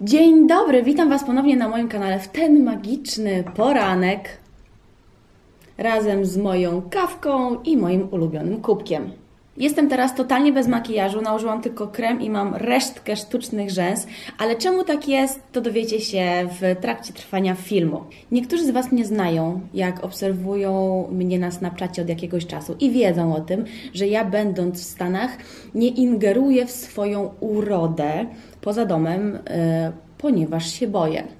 Dzień dobry, witam Was ponownie na moim kanale w ten magiczny poranek razem z moją kawką i moim ulubionym kubkiem. Jestem teraz totalnie bez makijażu, nałożyłam tylko krem i mam resztkę sztucznych rzęs, ale czemu tak jest, to dowiecie się w trakcie trwania filmu. Niektórzy z Was mnie znają, jak obserwują mnie na Snapchacie od jakiegoś czasu i wiedzą o tym, że ja będąc w Stanach nie ingeruję w swoją urodę poza domem, yy, ponieważ się boję.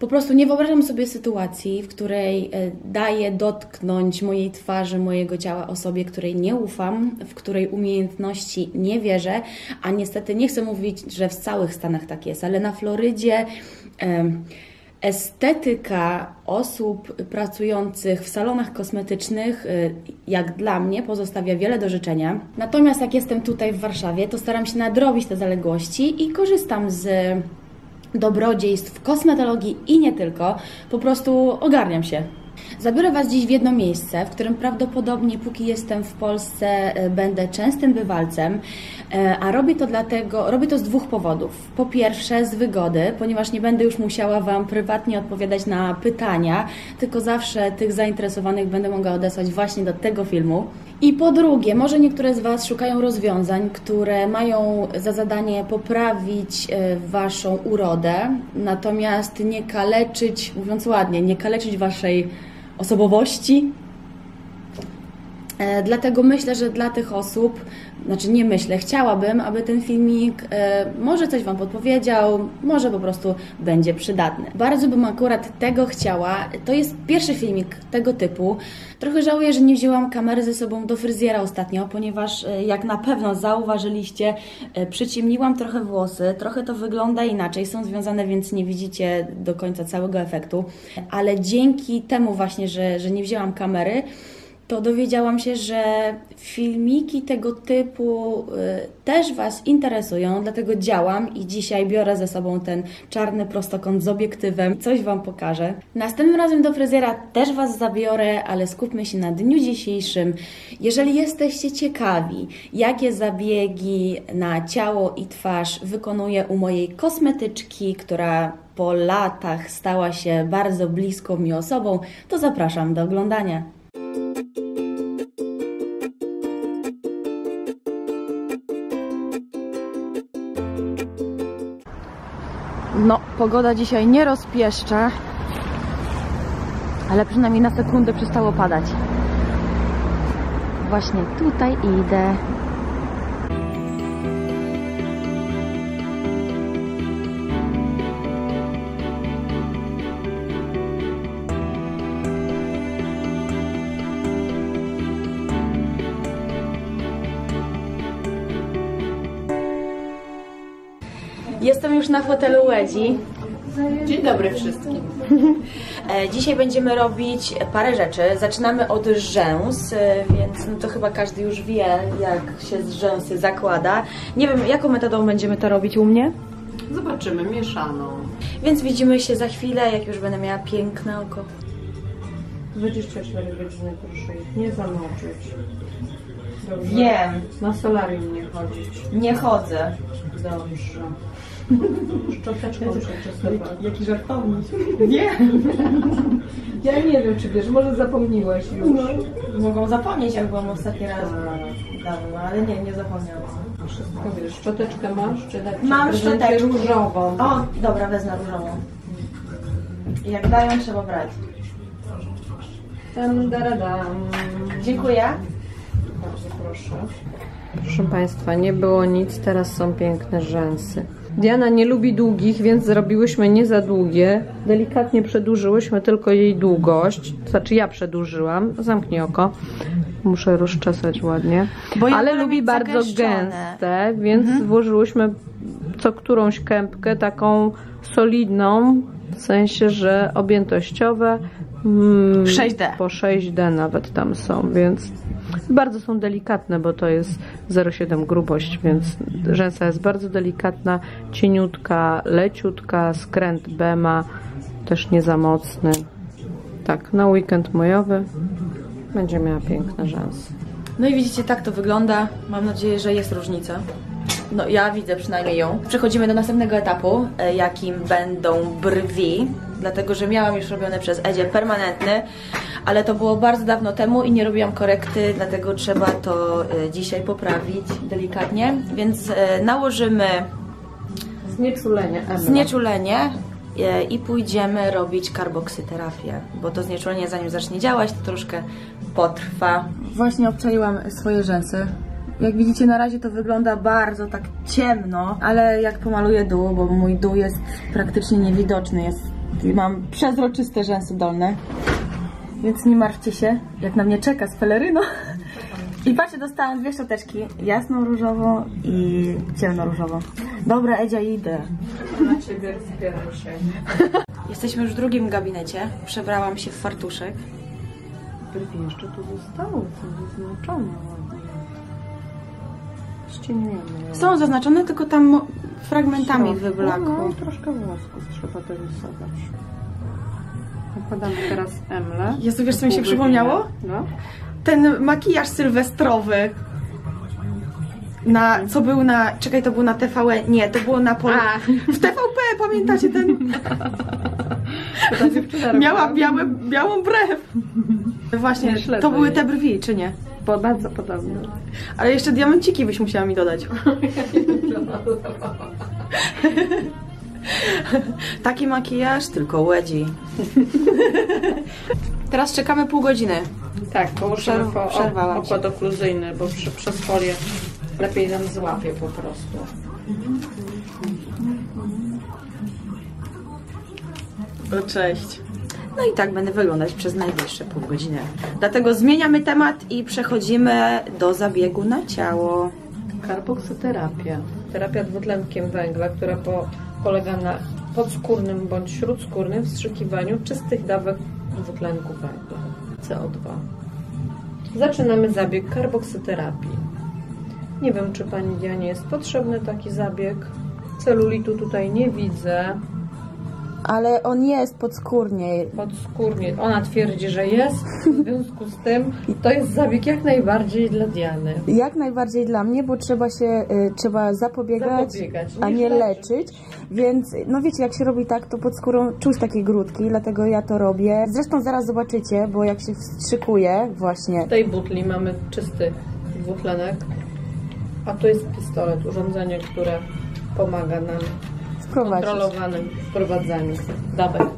Po prostu nie wyobrażam sobie sytuacji, w której e, daję dotknąć mojej twarzy, mojego ciała osobie, której nie ufam, w której umiejętności nie wierzę, a niestety nie chcę mówić, że w całych Stanach tak jest, ale na Florydzie estetyka osób pracujących w salonach kosmetycznych, e, jak dla mnie, pozostawia wiele do życzenia. Natomiast jak jestem tutaj w Warszawie, to staram się nadrobić te zaległości i korzystam z dobrodziejstw kosmetologii i nie tylko, po prostu ogarniam się. Zabiorę Was dziś w jedno miejsce, w którym prawdopodobnie, póki jestem w Polsce, e, będę częstym bywalcem, e, a robię to dlatego, robię to z dwóch powodów. Po pierwsze, z wygody, ponieważ nie będę już musiała Wam prywatnie odpowiadać na pytania, tylko zawsze tych zainteresowanych będę mogła odesłać właśnie do tego filmu. I po drugie, może niektóre z Was szukają rozwiązań, które mają za zadanie poprawić e, Waszą urodę, natomiast nie kaleczyć, mówiąc ładnie, nie kaleczyć Waszej osobowości. E, dlatego myślę, że dla tych osób, znaczy nie myślę, chciałabym, aby ten filmik e, może coś Wam podpowiedział, może po prostu będzie przydatny. Bardzo bym akurat tego chciała. To jest pierwszy filmik tego typu. Trochę żałuję, że nie wzięłam kamery ze sobą do fryzjera ostatnio, ponieważ e, jak na pewno zauważyliście, przyciemniłam trochę włosy, trochę to wygląda inaczej, są związane, więc nie widzicie do końca całego efektu, ale dzięki temu właśnie, że, że nie wzięłam kamery, to dowiedziałam się, że filmiki tego typu y, też Was interesują, dlatego działam i dzisiaj biorę ze sobą ten czarny prostokąt z obiektywem. Coś Wam pokażę. Następnym razem do fryzjera też Was zabiorę, ale skupmy się na dniu dzisiejszym. Jeżeli jesteście ciekawi, jakie zabiegi na ciało i twarz wykonuję u mojej kosmetyczki, która po latach stała się bardzo bliską mi osobą, to zapraszam do oglądania. No, pogoda dzisiaj nie rozpieszcza, ale przynajmniej na sekundę przestało padać. Właśnie tutaj idę. Na hotelu Łedzi. Dzień dobry wszystkim. E, Dzisiaj będziemy robić parę rzeczy. Zaczynamy od rzęs, e, więc no to chyba każdy już wie, jak się z rzęsy zakłada. Nie wiem, jaką metodą będziemy to robić u mnie, Zobaczymy mieszaną. więc widzimy się za chwilę, jak już będę miała piękne oko. 24 godziny proszę ich nie zamoczyć. Dobrze. Wiem, Na solarium nie chodzić. nie chodzę. Dobrze. Przeczystować. Jaki żartownik. Wiem. Ja nie wiem, czy wiesz, może zapomniłaś już. Mogą zapomnieć, jak byłam ostatni raz Tak. dawno, ale nie, nie zapomniałam. Wszystko wiesz. Szczoteczkę masz? Czy ci Mam szczoteczkę. różową? O, dobra, wezmę różową. Jak dają, trzeba brać. Tam, daradam. Dziękuję. Bardzo proszę. Proszę Państwa, nie było nic, teraz są piękne rzęsy. Diana nie lubi długich, więc zrobiłyśmy nie za długie. Delikatnie przedłużyłyśmy tylko jej długość. To znaczy ja przedłużyłam. Zamknij oko. Muszę rozczesać ładnie. Ja Ale lubi bardzo zagęszczone. gęste, więc włożyłyśmy co którąś kępkę taką solidną, w sensie, że objętościowe. Mm, 6D. Po 6D nawet tam są, więc bardzo są delikatne, bo to jest 0,7 grubość, więc rzęsa jest bardzo delikatna, cieniutka, leciutka, skręt B ma, też nie za mocny. Tak, na weekend mojowy będzie miała piękne rzęsy. No i widzicie, tak to wygląda. Mam nadzieję, że jest różnica. No ja widzę przynajmniej ją. Przechodzimy do następnego etapu, e, jakim będą brwi, dlatego że miałam już robione przez Edzie permanentny, ale to było bardzo dawno temu i nie robiłam korekty, dlatego trzeba to e, dzisiaj poprawić delikatnie, więc e, nałożymy Znieczulenie, znieczulenie i pójdziemy robić karboksyterapię, bo to znieczulenie zanim zacznie działać, to troszkę potrwa. Właśnie obczaiłam swoje rzęsy. Jak widzicie na razie to wygląda bardzo tak ciemno, ale jak pomaluję dół, bo mój dół jest praktycznie niewidoczny, jest, mam przezroczyste rzęsy dolne, więc nie martwcie się, jak na mnie czeka z peleryną. I patrzcie, dostałam dwie szczoteczki, jasną różową i ciemno różową. Dobra, Edzia, idę. Na ciebie się. Jesteśmy już w drugim gabinecie. Przebrałam się w fartuszek. Brwi jeszcze tu zostały, są zaznaczone ładnie. Ścieniemy. Są zaznaczone, tylko tam fragmentami wyblakło. No, troszkę włosków trzeba dorysować. Nakładamy teraz emlę. Jezu, wiesz, co mi się przypomniało? No. Ten makijaż sylwestrowy. Na, co był na, czekaj, to był na TVN, nie, to było na Pol... A. W TVP, pamiętacie ten? Ta Miała białe, białą brew. Właśnie, to były te brwi, czy nie? Bo bardzo podobnie. Ale jeszcze diamenciki byś musiała mi dodać. Taki makijaż, tylko łedzi. Teraz czekamy pół godziny. Tak, położymy Przerw- po o, okład okluzyjny, bo przy, przez folię lepiej nam złapie po prostu. Cześć. No i tak będę wyglądać przez najbliższe pół godziny. Dlatego zmieniamy temat i przechodzimy do zabiegu na ciało. Karboksyterapia. Terapia dwutlenkiem węgla, która po, polega na podskórnym bądź śródskórnym wstrzykiwaniu czystych dawek dwutlenku węgla, CO2. Zaczynamy zabieg karboksyterapii. Nie wiem, czy Pani Dianie jest potrzebny taki zabieg. Celulitu tutaj nie widzę. Ale on jest podskórnie. Podskórnie. Ona twierdzi, że jest. W związku z tym to jest zabieg jak najbardziej dla Diany. Jak najbardziej dla mnie, bo trzeba się, y, trzeba zapobiegać, Zapobiegać, a nie leczyć. leczyć. Więc, no wiecie, jak się robi tak, to pod skórą czuć takie grudki, dlatego ja to robię. Zresztą zaraz zobaczycie, bo jak się wstrzykuje właśnie, W tej butli mamy czysty dwutlenek, a tu jest pistolet, urządzenie, które pomaga nam w wprowadzić. kontrolowanym wprowadzaniu.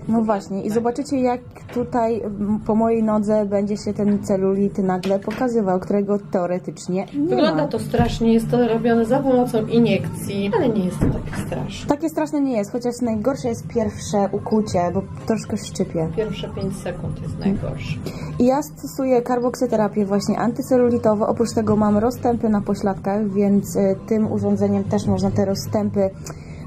No właśnie, i zobaczycie, jak tutaj po mojej nodze będzie się ten celulit nagle pokazywał, którego teoretycznie nie Wygląda ma. to strasznie, jest to robione za pomocą iniekcji, ale nie jest to takie straszne. Takie straszne nie jest, chociaż najgorsze jest pierwsze ukucie, bo troszkę szczypie. Pierwsze 5 sekund jest najgorsze. I ja stosuję karboksyterapię właśnie antycelulitową. Oprócz tego mam rozstępy na pośladkach, więc y, tym urządzeniem też można te rozstępy.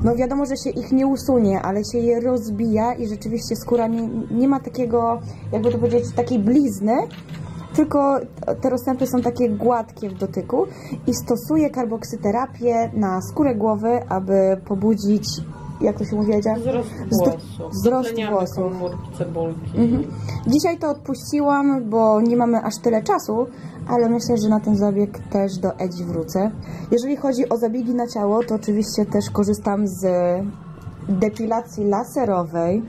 No wiadomo, że się ich nie usunie, ale się je rozbija i rzeczywiście skóra nie, nie ma takiego, jakby to powiedzieć, takiej blizny, tylko te rozstępy są takie gładkie w dotyku i stosuję karboksyterapię na skórę głowy, aby pobudzić, jak to się mówi, Edzia? Wzrost włosów. wzrost włosów. komórki cebulki. Mhm. Dzisiaj to odpuściłam, bo nie mamy aż tyle czasu, ale myślę, że na ten zabieg też do Edzi wrócę. Jeżeli chodzi o zabiegi na ciało, to oczywiście też korzystam z depilacji laserowej.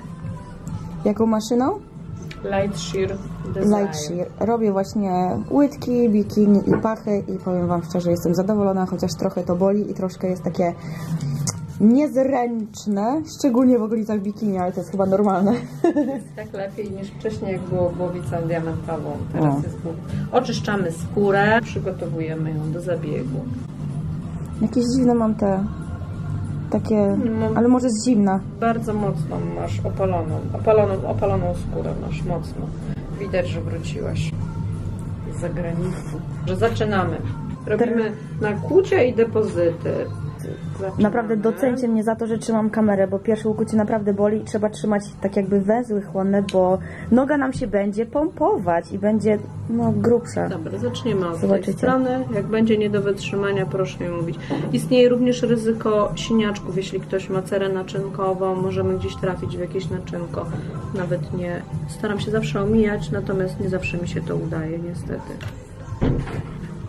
Jaką maszyną? Light Shear Desire. Light Shear. Robię właśnie łydki, bikini i pachy i powiem Wam szczerze, jestem zadowolona, chociaż trochę to boli i troszkę jest takie niezręczne, szczególnie w okolicach bikini, ale to jest chyba normalne. Tak lepiej niż wcześniej, jak było głowicą diamentową. Teraz O. jest głow- Oczyszczamy skórę, przygotowujemy ją do zabiegu. Jakieś dziwne mam te takie, Mam- ale może z zimna. Bardzo mocno masz opaloną, opaloną, opaloną skórę masz mocno. Widać, że wróciłaś z zagranicy. Że zaczynamy. Robimy nakłucia i depozyty. Naprawdę docencie mnie za to, że trzymam kamerę, bo pierwsze ukucie naprawdę boli i trzeba trzymać tak jakby węzły chłonne, bo noga nam się będzie pompować i będzie no grubsza. Dobra, zaczniemy od tej Zobaczycie. strony. Jak będzie nie do wytrzymania, proszę mi mówić. Istnieje również ryzyko siniaczków, jeśli ktoś ma cerę naczynkową, możemy gdzieś trafić w jakieś naczynko. Nawet nie. Staram się zawsze omijać, natomiast nie zawsze mi się to udaje, niestety.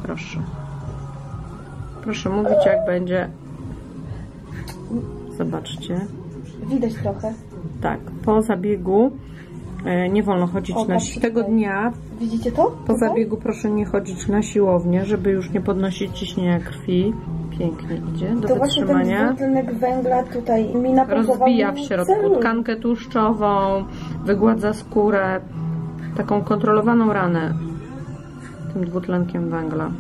Proszę. Proszę mówić, jak będzie. Zobaczcie. Widać trochę. Tak, po zabiegu e, nie wolno chodzić O, na patrzcie si- Tego dnia Widzicie to? po zabiegu proszę nie chodzić na siłownię, żeby już nie podnosić ciśnienia krwi. Pięknie idzie do To właśnie ten wytrzymania. dwutlenek węgla tutaj mi Rozbija w środku tkankę tłuszczową, wygładza skórę, taką kontrolowaną ranę tym dwutlenkiem węgla.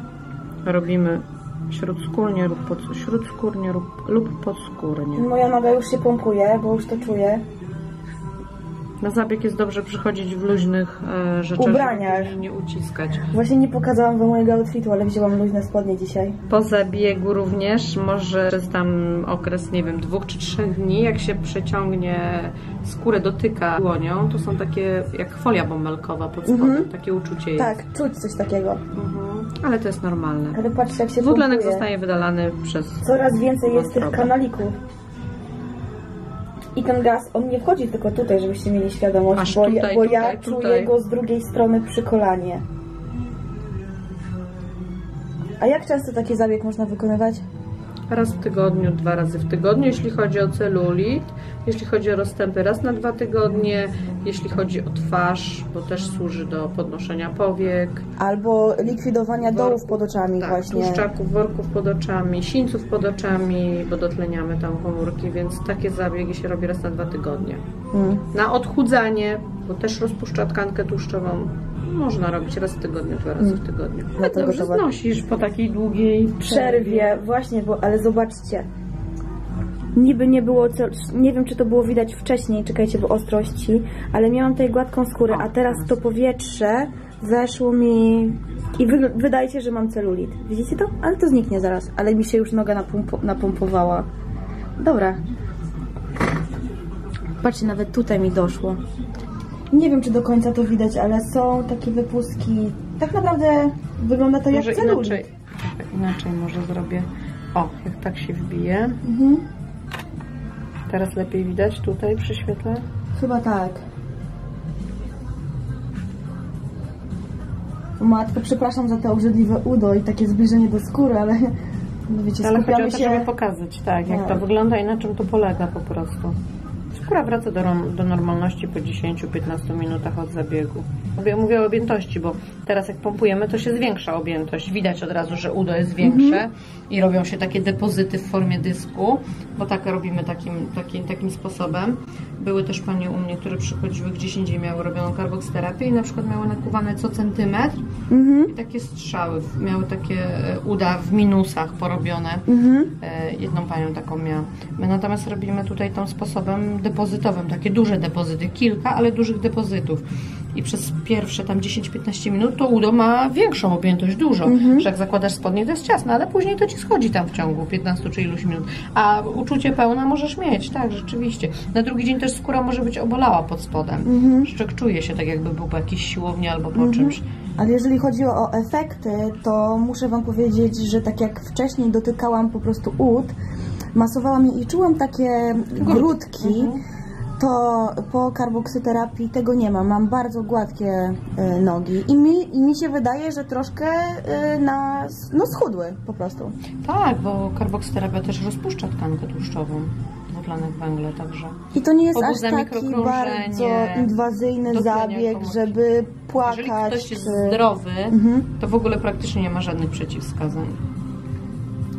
Robimy śródskórnie lub, pod, śródskórnie lub, lub podskórnie. Moja noga już się pompuje, bo już to czuję. Na zabieg jest dobrze przychodzić w luźnych e, rzeczach, Ubraniach. żeby nie uciskać. Właśnie nie pokazałam wam mojego outfitu, ale wzięłam luźne spodnie dzisiaj. Po zabiegu również może przez tam okres, nie wiem, dwóch czy trzech dni, jak się przeciągnie skórę, dotyka dłonią, to są takie jak folia bąbelkowa pod spodem, takie uczucie jest. Tak, czuć coś takiego. Mhm. Ale to jest normalne. Ale patrzcie jak się Dwutlenek pompuje. zostaje wydalany przez... Coraz więcej jest tych kanalików. I ten gaz, on nie wchodzi tylko tutaj, żebyście mieli świadomość, Aż bo, tutaj, ja, bo ja tutaj, czuję tutaj. go z drugiej strony przy kolanie. A jak często taki zabieg można wykonywać? Raz w tygodniu, dwa razy w tygodniu, jeśli chodzi o celulit, jeśli chodzi o rozstępy raz na dwa tygodnie, jeśli chodzi o twarz, bo też służy do podnoszenia powiek, Albo likwidowania dołów Worków, pod oczami tak, właśnie. tłuszczaków, worków pod oczami, sińców pod oczami, bo dotleniamy tam komórki, więc takie zabiegi się robi raz na dwa tygodnie. Mm. Na odchudzanie, bo też rozpuszcza tkankę tłuszczową, można robić raz w tygodniu, dwa razy w tygodniu. No Ale to dobrze gotowe. znosisz po takiej długiej przerwie, właśnie, bo, ale zobaczcie. Niby nie było, co, nie wiem czy to było widać wcześniej, czekajcie, bo ostrości, ale miałam tutaj gładką skórę, a teraz to powietrze weszło mi i wy, wydaje się, że mam celulit. Widzicie to? Ale to zniknie zaraz, ale mi się już noga napompo, napompowała. Dobra. Patrzcie, nawet tutaj mi doszło. Nie wiem, czy do końca to widać, ale są takie wypustki. Tak naprawdę wygląda to jak Może celulit. inaczej, inaczej może zrobię. O, jak tak się wbije. Mhm. Teraz lepiej widać tutaj przy świetle. Chyba tak. Matko, przepraszam za to obrzydliwe udo i takie zbliżenie do skóry, ale no wiecie, Ale chodzi skupiamy o to, się... żeby pokazać, tak, jak Tak. to wygląda i na czym to polega po prostu. Skóra wraca do, do normalności po 10-15 minutach od zabiegu. Mówię, mówię o objętości, bo teraz jak pompujemy, to się zwiększa objętość. Widać od razu, że udo jest większe i robią się takie depozyty w formie dysku, bo tak robimy takim, takim, takim sposobem. Były też panie u mnie, które przychodziły gdzieś indziej, miały robioną karboksterapię i na przykład miały nakuwane co centymetr i takie strzały, miały takie e, uda w minusach porobione. E, Jedną panią taką miała. My natomiast robimy tutaj tą sposobem depozytowym, takie duże depozyty, kilka, ale dużych depozytów. I przez pierwsze tam 10-15 minut to udo ma większą objętość, dużo. Że jak zakładasz spodnie, to jest ciasne, ale później to ci schodzi tam w ciągu 15 czy iluś minut. A uczucie pełna możesz mieć, tak, rzeczywiście. Na drugi dzień też skóra może być obolała pod spodem. Szczek czuje się tak, jakby był po jakiejś siłowni albo po czymś. Ale jeżeli chodzi o efekty, to muszę Wam powiedzieć, że tak jak wcześniej dotykałam po prostu ud, masowałam je i czułam takie grudki, to po karboksyterapii tego nie mam. Mam bardzo gładkie e, nogi i mi, i mi się wydaje, że troszkę e, na, no schudły po prostu. Tak, bo karboksyterapia też rozpuszcza tkankę tłuszczową, dwutlenek węgla, także. I to nie jest aż taki bardzo inwazyjny zabieg, żeby płakać. Jeżeli ktoś jest zdrowy, Mhm. to w ogóle praktycznie nie ma żadnych przeciwwskazań.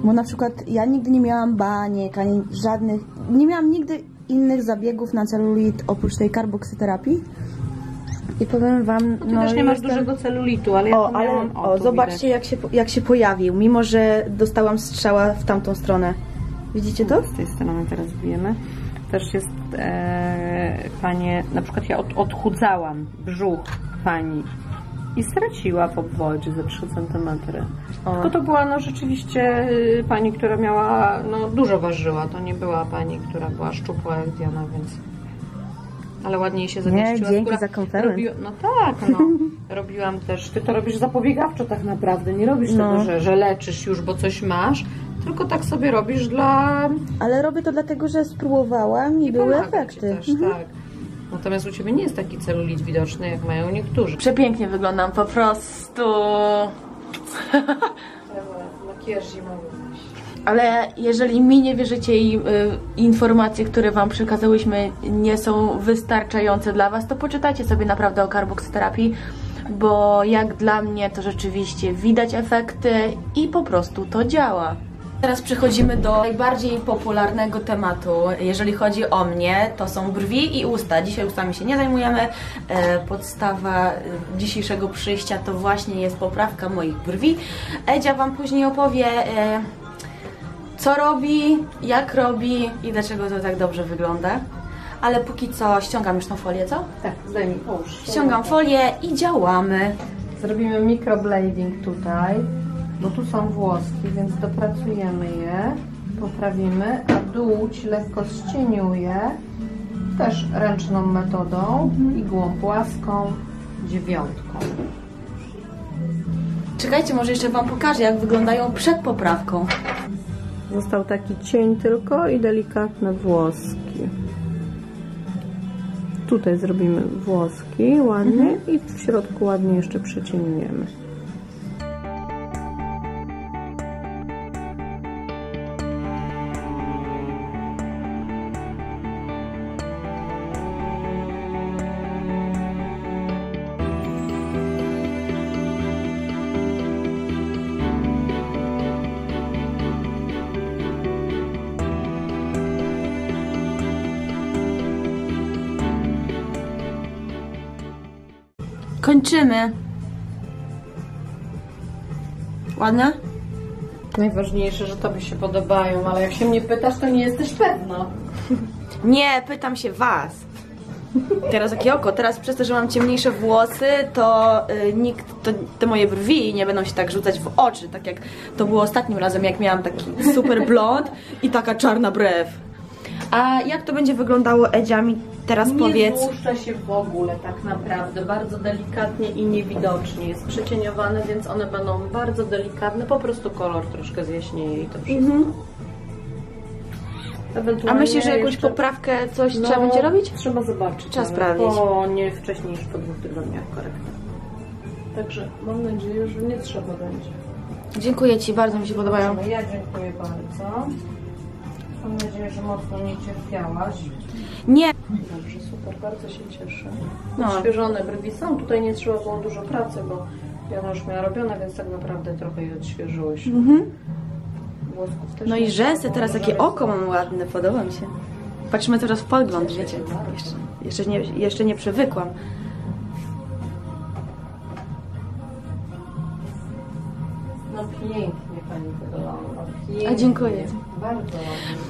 Bo na przykład ja nigdy nie miałam baniek, ani żadnych, nie miałam nigdy innych zabiegów na celulit oprócz tej karboksyterapii. I powiem Wam, Ty no też nie masz jestem- dużego celulitu, ale ja O, ale miałam, o, tu zobaczcie jak się, jak się pojawił, mimo że dostałam strzała w tamtą stronę. Widzicie to? Z tej strony teraz bijemy. Też jest e, panie, na przykład ja od, odchudzałam brzuch pani i straciła w obwodzie ze 3 cm. Tylko to była no rzeczywiście y, pani, która miała, no dużo ważyła. To nie była pani, która była szczupła jak Diana, więc... Ale ładniej się zamieściła. dzięki skóra. za komplement. Robi... No tak, no. Robiłam też. Ty to robisz zapobiegawczo tak naprawdę. Nie robisz No. tego, że, że leczysz już, bo coś masz, tylko tak sobie robisz dla Ale robię to dlatego, że spróbowałam i, były pomaga ci efekty. Też, tak. Natomiast u Ciebie nie jest taki celulit widoczny, jak mają niektórzy. Przepięknie wyglądam, po prostu. Makijaż. Ale jeżeli mi nie wierzycie i y, informacje, które Wam przekazałyśmy nie są wystarczające dla Was, to poczytajcie sobie naprawdę o Carbox terapii, bo jak dla mnie to rzeczywiście widać efekty i po prostu to działa. Teraz przechodzimy do najbardziej popularnego tematu, jeżeli chodzi o mnie, to są brwi i usta. Dzisiaj ustami się nie zajmujemy. E, Podstawa e, dzisiejszego przyjścia to właśnie jest poprawka moich brwi. Edzia Wam później opowie, e, co robi, jak robi i dlaczego to tak dobrze wygląda. Ale póki co ściągam już tą folię, co? Tak, zdejmij, połóż. Ściągam folię i działamy. Zrobimy microblading tutaj, bo tu są włoski, więc dopracujemy je, poprawimy, a dół Ci lekko ścieniuję, też ręczną metodą, igłą płaską, dziewiątką. Czekajcie, może jeszcze Wam pokażę, jak wyglądają przed poprawką. Został taki cień tylko i delikatne włoski. Tutaj zrobimy włoski ładnie i w środku ładnie jeszcze przecieniemy. Kończymy. Ładne? Najważniejsze, że Tobie się podobają, ale jak się mnie pytasz, to nie jesteś pewna. Nie, pytam się Was. Teraz jakie oko? Teraz przez to, że mam ciemniejsze włosy, to y, nikt, to, te moje brwi nie będą się tak rzucać w oczy, tak jak to było ostatnim razem, jak miałam taki super blond i taka czarna brew. A jak to będzie wyglądało Edzia mi teraz Nie powiedz? złuszcza się w ogóle tak naprawdę, bardzo delikatnie i niewidocznie. Jest przecieniowane, więc one będą bardzo delikatne, po prostu kolor troszkę zjaśnieje i to wszystko. Mhm. A myślisz, że jakąś jeszcze- poprawkę, coś No, trzeba będzie robić? Trzeba zobaczyć. Trzeba ale sprawdzić. Po nie wcześniej niż po dwóch tygodniach korekta. Także mam nadzieję, że nie trzeba będzie. Dziękuję Ci, bardzo mi się podobają. Ja dziękuję bardzo. Mam nadzieję, że mocno nie cierpiałaś. Nie, Dobrze, super, bardzo się cieszę. No. Odświeżone brwi są, tutaj nie trzeba było dużo pracy, bo ja już miała robione, więc tak naprawdę trochę je odświeżyłeś. Włosków też no i rzęsy, teraz jest- oko mam ładne, podoba mi się. Patrzymy teraz w podgląd, wiecie. Jeszcze, jeszcze, nie, jeszcze nie przywykłam. No pięknie pani wygląda. Pięknie. A, dziękuję.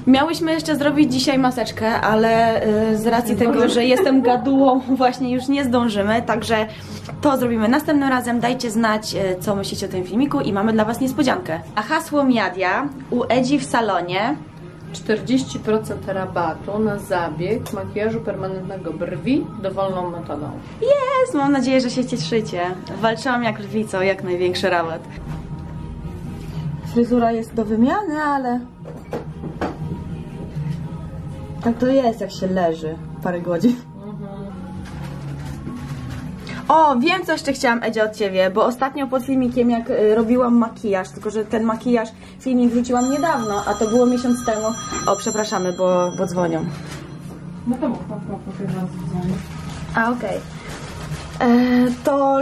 Miałyśmy jeszcze zrobić dzisiaj maseczkę, ale y, z racji tego, że jestem gadułą, właśnie już nie zdążymy, także to zrobimy następnym razem. Dajcie znać, y, co myślicie o tym filmiku i mamy dla Was niespodziankę. A hasło Miadia u Edzi w salonie 40% rabatu na zabieg makijażu permanentnego brwi dowolną metodą. jest, mam nadzieję, że się cieszycie. Walczyłam jak lwica o jak największy rabat. Fryzura jest do wymiany, ale tak to jest, jak się leży parę godzin. O, wiem co jeszcze chciałam Edzia od Ciebie, bo ostatnio pod filmikiem jak y, robiłam makijaż, tylko że ten makijaż, filmik wrzuciłam niedawno, a to było miesiąc temu. O, przepraszamy, bo, bo dzwonią. No to mów, mów, mów, A, okej. E, To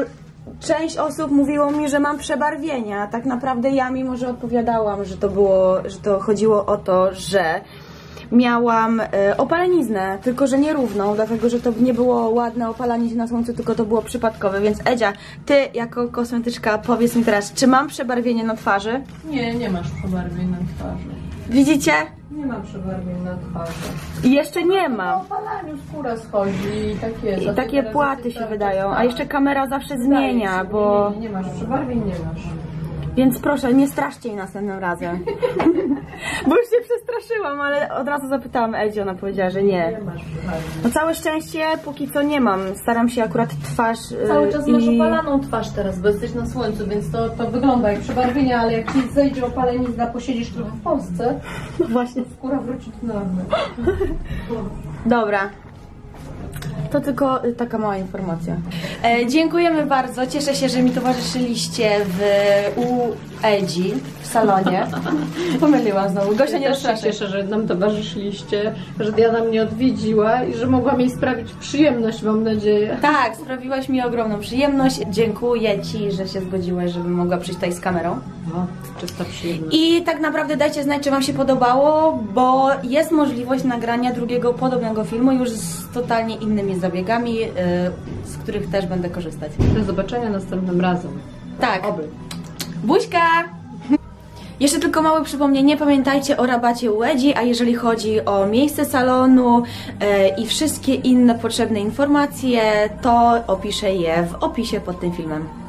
część osób mówiło mi, że mam przebarwienia. Tak naprawdę ja, mimo że odpowiadałam, że to było, że to chodziło o to, że miałam e, opaleniznę, tylko że nierówną, dlatego że to nie było ładne opalanie się na słońcu, tylko to było przypadkowe. Więc Edzia, ty jako kosmetyczka powiedz mi teraz, czy mam przebarwienie na twarzy? Nie, nie masz przebarwień na twarzy. Widzicie? Nie mam przebarwień na twarzy. I jeszcze nie Po mam. opalaniu skóra schodzi i tak jest. I takie płaty się wydają, a jeszcze kamera zawsze zmienia, bo... Nie, nie, nie masz przebarwień, nie masz. Więc proszę, nie straszcie jej następnym razem. Bo już się przestraszyłam, ale od razu zapytałam Edzi, ona powiedziała, że nie. No całe szczęście póki co nie mam. Staram się akurat twarz y, Cały czas i... masz opalaną twarz teraz, bo jesteś na słońcu, więc to, to wygląda jak przebarwienie, ale jak ci zejdzie opalenizna, posiedzisz trochę w Polsce, No właśnie. skóra wróci do normy. Dobra. To tylko y, taka mała informacja. E, dziękujemy bardzo. Cieszę się, że mi towarzyszyliście w, u Edzi w salonie. Pomyliłam znowu. Gosia, nie Ja rozpraszaj. cieszę, że nam towarzyszyliście, że Diana mnie odwiedziła i że mogłam jej sprawić przyjemność, mam nadzieję. Tak, sprawiłaś mi ogromną przyjemność. Dziękuję Ci, że się zgodziłaś, żebym mogła przyjść tutaj z kamerą. No, czysta przyjemność. I tak naprawdę dajcie znać, czy Wam się podobało, bo jest możliwość nagrania drugiego podobnego filmu już z totalnie innymi zabiegami, yy, z których też będę korzystać. Do zobaczenia następnym razem. Tak. Oby. Buźka! Jeszcze tylko małe przypomnienie, pamiętajcie o rabacie Łedzi, a jeżeli chodzi o miejsce salonu e, i wszystkie inne potrzebne informacje, to opiszę je w opisie pod tym filmem.